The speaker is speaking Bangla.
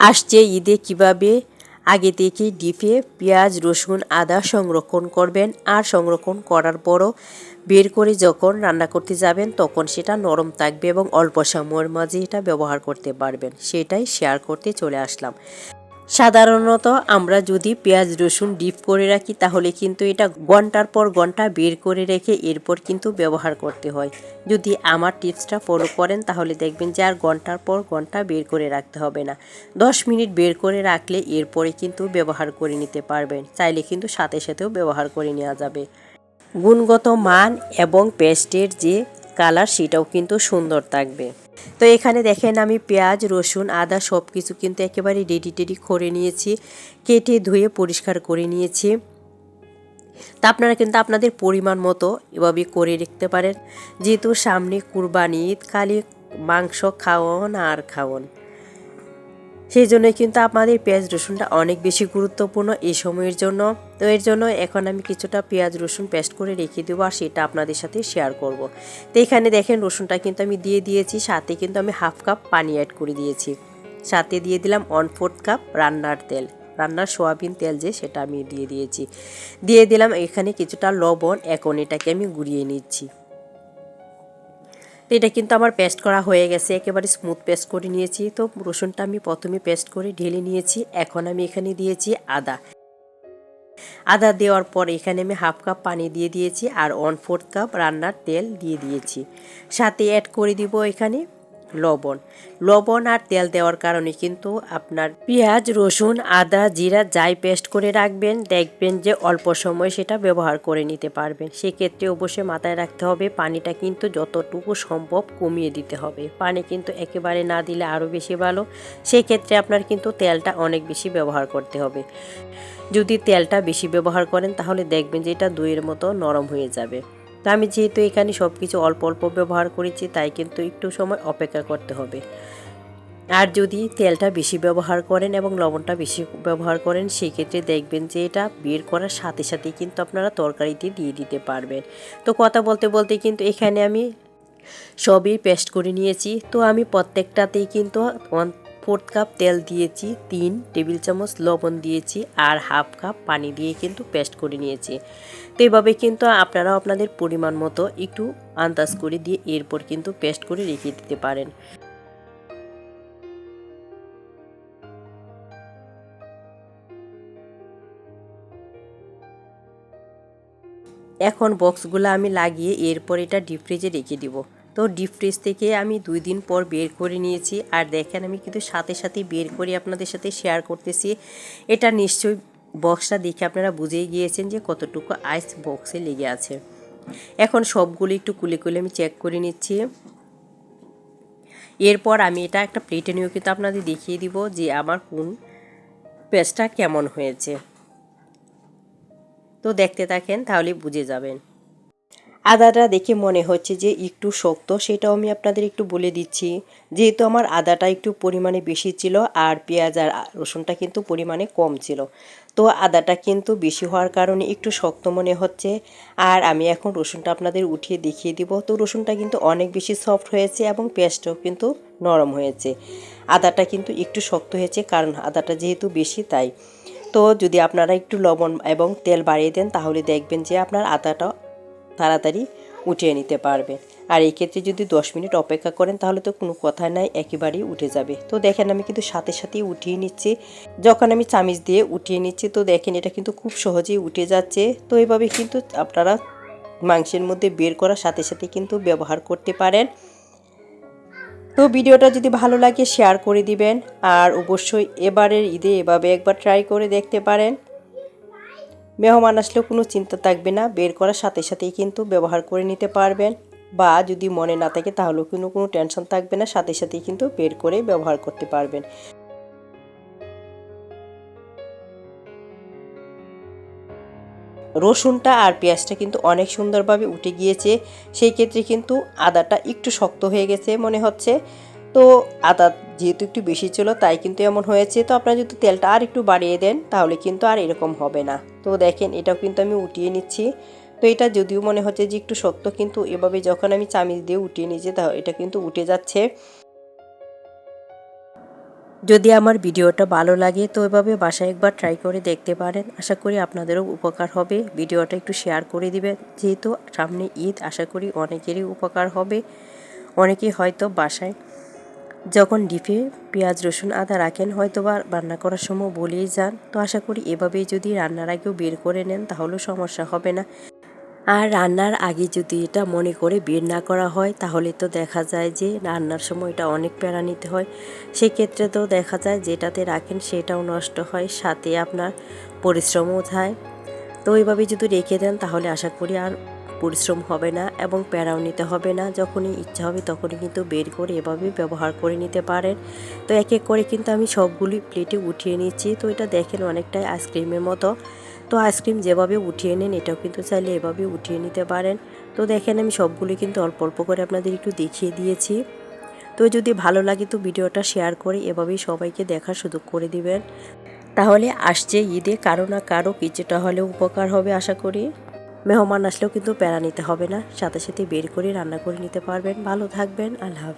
আসছে ঈদে কীভাবে? আগে থেকে ডিপে পেঁয়াজ, রসুন, আদা সংরক্ষণ করবেন। আর সংরক্ষণ করার পরও বের করে যখন রান্না করতে যাবেন, তখন সেটা নরম থাকবে এবং অল্প সময়ের মাঝে এটা ব্যবহার করতে পারবেন। সেটাই শেয়ার করতে চলে আসলাম। সাধারণত আমরা যদি পেঁয়াজ, রসুন ডিপ করে রাখি, তাহলে কিন্তু এটা ঘণ্টার পর ঘণ্টা বের করে রেখে এরপর কিন্তু ব্যবহার করতে হয়। যদি আমার টিপসটা ফলো করেন, তাহলে দেখবেন যে আর ঘণ্টার পর ঘণ্টা বের করে রাখতে হবে না। দশ মিনিট বের করে রাখলে এরপরে কিন্তু ব্যবহার করে নিতে পারবেন। চাইলে কিন্তু সাথে সাথেও ব্যবহার করে নেওয়া যাবে। গুণগত মান এবং পেস্টের যে কালার সেটাও কিন্তু সুন্দর থাকবে। তো এখানে দেখেন আমি পেঁয়াজ, রসুন, আদা সব কিছু কিন্তু একেবারে রেডি টেডি করে নিয়েছি। কেটে ধুয়ে পরিষ্কার করে নিয়েছি। তা আপনারা কিন্তু আপনাদের পরিমাণ মতো এভাবে করে রাখতে পারেন। যেহেতু সামনে কুরবানি ঈদ কালি মাংস খাওয়ান আর খাওয়ান। সেই জন্যই কিন্তু আমাদের পেঁয়াজ রসুনটা অনেক বেশি গুরুত্বপূর্ণ এই সময়ের জন্য। তো এর জন্য এখন আমি কিছুটা পেঁয়াজ রসুন পেস্ট করে রেখে দেবো আর সেটা আপনাদের সাথে শেয়ার করব। তো এখানে দেখেন রসুনটা কিন্তু আমি দিয়ে দিয়েছি, সাথে কিন্তু আমি হাফ কাপ পানি অ্যাড করে দিয়েছি। সাথে দিয়ে দিলাম ওয়ান ফোর্থ কাপ রান্নার তেল। রান্নার সোয়াবিন তেল যে সেটা আমি দিয়ে দিয়েছি। দিয়ে দিলাম এখানে কিছুটা লবণ, এখন এটাকে আমি গুঁড়িয়ে নিচ্ছি। তো এটা কিন্তু আমার পেস্ট করা হয়ে গেছে, একেবারে স্মুথ পেস্ট করে নিয়েছি। তো রসুনটা আমি প্রথমে পেস্ট করে ঢেলে নিয়েছি, এখন আমি এখানে দিয়েছি আদা। আদা দেওয়ার পর এখানে আমি হাফ কাপ পানি দিয়ে দিয়েছি আর ওয়ান ফোর্থ কাপ রান্নার তেল দিয়ে দিয়েছি। সাথে অ্যাড করে দিব এখানে লবণ। লবণ আর তেল দেওয়ার কারণে কিন্তু আপনার পেঁয়াজ, রসুন, আদা, জিরা যাই পেস্ট করে রাখবেন, দেখবেন যে অল্প সময় সেটা ব্যবহার করে নিতে পারবেন। সেক্ষেত্রে অবশ্যই মাথায় রাখতে হবে, পানিটা কিন্তু যতটুকু সম্ভব কমিয়ে দিতে হবে। পানি কিন্তু একেবারে না দিলে আরও বেশি ভালো। সেক্ষেত্রে আপনার কিন্তু তেলটা অনেক বেশি ব্যবহার করতে হবে। যদি তেলটা বেশি ব্যবহার করেন তাহলে দেখবেন যে এটা দইয়ের মতো নরম হয়ে যাবে। তো আমি যেহেতু এখানে সব কিছু অল্প অল্প ব্যবহার করেছি, তাই কিন্তু একটু সময় অপেক্ষা করতে হবে। আর যদি তেলটা বেশি ব্যবহার করেন এবং লবণটা বেশি ব্যবহার করেন সেই ক্ষেত্রে দেখবেন যে এটা বের করার সাথে সাথে কিন্তু আপনারা তরকারিতে দিয়ে দিতে পারবেন। তো কথা বলতে বলতে কিন্তু এখানে আমি সবই পেস্ট করে নিয়েছি। তো আমি প্রত্যেকটাতেই কিন্তু ফোর্থ কাপ তেল দিয়েছি, তিন টেবিল চামচ লবণ দিয়েছি আর হাফ কাপ পানি দিয়ে কিন্তু পেস্ট করে নিয়েছি। তো এভাবে কিন্তু আপনারাও আপনাদের পরিমাণ মতো একটু আন্দাজ করে দিয়ে এরপর কিন্তু পেস্ট করে রেখে দিতে পারেন। এখন বক্সগুলো আমি লাগিয়ে এরপর এটা ডিপ ফ্রিজে রেখে দিব। তো ডিপ ফ্রিজ থেকে আমি দুই দিন পর বের করে নিয়েছি। আর দেখেন, আমি কিন্তু সাথে সাথে বের করে আপনাদের সাথে শেয়ার করতেছি। এটা নিশ্চয়ই বক্সটা দেখে আপনারা বুঝেই গিয়েছেন যে কতটুকু আইস বক্সে লেগে আছে। এখন সবগুলো একটু কুলে কুলে আমি চেক করে নিচ্ছি। এরপর আমি এটা একটা প্লেটে নিয়েও কিন্তু আপনাদের দেখিয়ে দিব যে আমার কোন পেস্টটা কেমন হয়েছে। তো দেখতে থাকেন, তাহলে বুঝে যাবেন। আদাটা দেখে মনে হচ্ছে যে একটু শক্ত, সেটাও আমি আপনাদের একটু বলে দিচ্ছি। যেহেতু আমার আদাটা একটু পরিমাণে বেশি ছিল আর পেঁয়াজ আর রসুনটা কিন্তু পরিমাণে কম ছিল। তো আদাটা কিন্তু বেশি হওয়ার কারণে একটু শক্ত মনে হচ্ছে। আর আমি এখন রসুনটা আপনাদের উঠিয়ে দেখিয়ে দিব। তো রসুনটা কিন্তু অনেক বেশি সফট হয়েছে এবং পেঁয়াজটাও কিন্তু নরম হয়েছে। আদাটা কিন্তু একটু শক্ত হয়েছে, কারণ আদাটা যেহেতু বেশি তাই। তো যদি আপনারা একটু লবণ এবং তেল বাড়িয়ে দেন, তাহলে দেখবেন যে আপনার আদাটা তাড়াতাড়ি উঠিয়ে নিতে পারবে। আর এই ক্ষেত্রে যদি দশ মিনিট অপেক্ষা করেন, তাহলে তো কোনো কথা নাই, একেবারেই উঠে যাবে। তো দেখেন, আমি কিন্তু সাথে সাথেই উঠিয়ে নিচ্ছি। যখন আমি চামিচ দিয়ে উঠিয়ে নিচ্ছি, তো দেখেন, এটা কিন্তু খুব সহজেই উঠে যাচ্ছে। তো এইভাবে কিন্তু আপনারা মাংসের মধ্যে বের করার সাথে সাথে কিন্তু ব্যবহার করতে পারেন। তো ভিডিওটা যদি ভালো লাগে, শেয়ার করে দিবেন। আর অবশ্যই এবারের ঈদে এভাবে একবার ট্রাই করে দেখতে পারেন। মেহমান আসলেও কোনো চিন্তা থাকবে না, বের করার সাথে সাথেই কিন্তু ব্যবহার করে নিতে পারবেন। বা যদি মনে না থাকে তাহলেও কোনো কোনো টেনশন থাকবে না, সাথে সাথেই কিন্তু বের করে ব্যবহার করতে পারবেন। রসুনটা আর পেঁয়াজটা কিন্তু অনেক সুন্দরভাবে উঠে গিয়েছে, সেই ক্ষেত্রে কিন্তু আদাটা একটু শক্ত হয়ে গেছে মনে হচ্ছে। তো আদা যেহেতু একটু বেশি ছিল, তাই কিন্তু এমন হয়েছে। তো আপনারা যদি তেলটা আর একটু বাড়িয়ে দেন, তাহলে কিন্তু আর এরকম হবে না। তো দেখেন, এটাও কিন্তু আমি উঠিয়ে নিচ্ছি। তো এটা যদিও মনে হচ্ছে যে একটু শক্ত কিন্তু এভাবে যখন আমি চামিচ দিয়ে উঠিয়ে নিয়েছি তা এটা কিন্তু উঠে যাচ্ছে। যদি আমার ভিডিওটা ভালো লাগে, তো এভাবে বাসায় একবার ট্রাই করে দেখতে পারেন। আশা করি আপনাদেরও উপকার হবে। ভিডিওটা একটু শেয়ার করে দিবেন। যেহেতু সামনে ঈদ, আশা করি অনেকেরই উপকার হবে। অনেকেই হয়তো বাসায় যখন ডিপে পেঁয়াজ, রসুন, আদা রাখেন হয়তো বা রান্না করার সময় বলেই যান। তো আশা করি এভাবেই যদি রান্নার আগেও বের করে নেন, তাহলেও সমস্যা হবে না। আর রান্নার আগে যদি এটা মনে করে বের না করা হয়, তাহলে তো দেখা যায় যে রান্নার সময় এটা অনেক প্যারা নিতে হয়। সেক্ষেত্রে তো দেখা যায় যেটাতে রাখেন সেটাও নষ্ট হয়, সাথে আপনার পরিশ্রমও যায় তো এইভাবে যদি রেখে দেন, তাহলে আশা করি আর পরিশ্রম হবে না এবং প্যারাও নিতে হবে না। যখনই ইচ্ছা হবে তখনই কিন্তু বের করে এভাবে ব্যবহার করে নিতে পারেন। তো এক এক করে কিন্তু আমি সবগুলি প্লেটে উঠিয়ে নিচ্ছি। তো এটা দেখেন অনেকটাই আইসক্রিমের মতো। তো আইসক্রিম যেভাবে উঠিয়ে নেন, এটাও কিন্তু চাইলে এভাবে উঠিয়ে নিতে পারেন। তো দেখেন আমি সবগুলি কিন্তু অল্প অল্প করে আপনাদের একটু দেখিয়ে দিয়েছি। তো যদি ভালো লাগে তো ভিডিওটা শেয়ার করে এভাবেই সবাইকে দেখার সুযোগ করে দিবেন। তাহলে আসছে ঈদে কারও না কারও কিছুটা হলেও উপকার হবে, আশা করি মেহমান আসলেও কিন্তু প্যারা নিতে হবে না, সাথে সাথে বের করে রান্না করে নিতে পারবেন ভালো থাকবেন, আল্লাহ।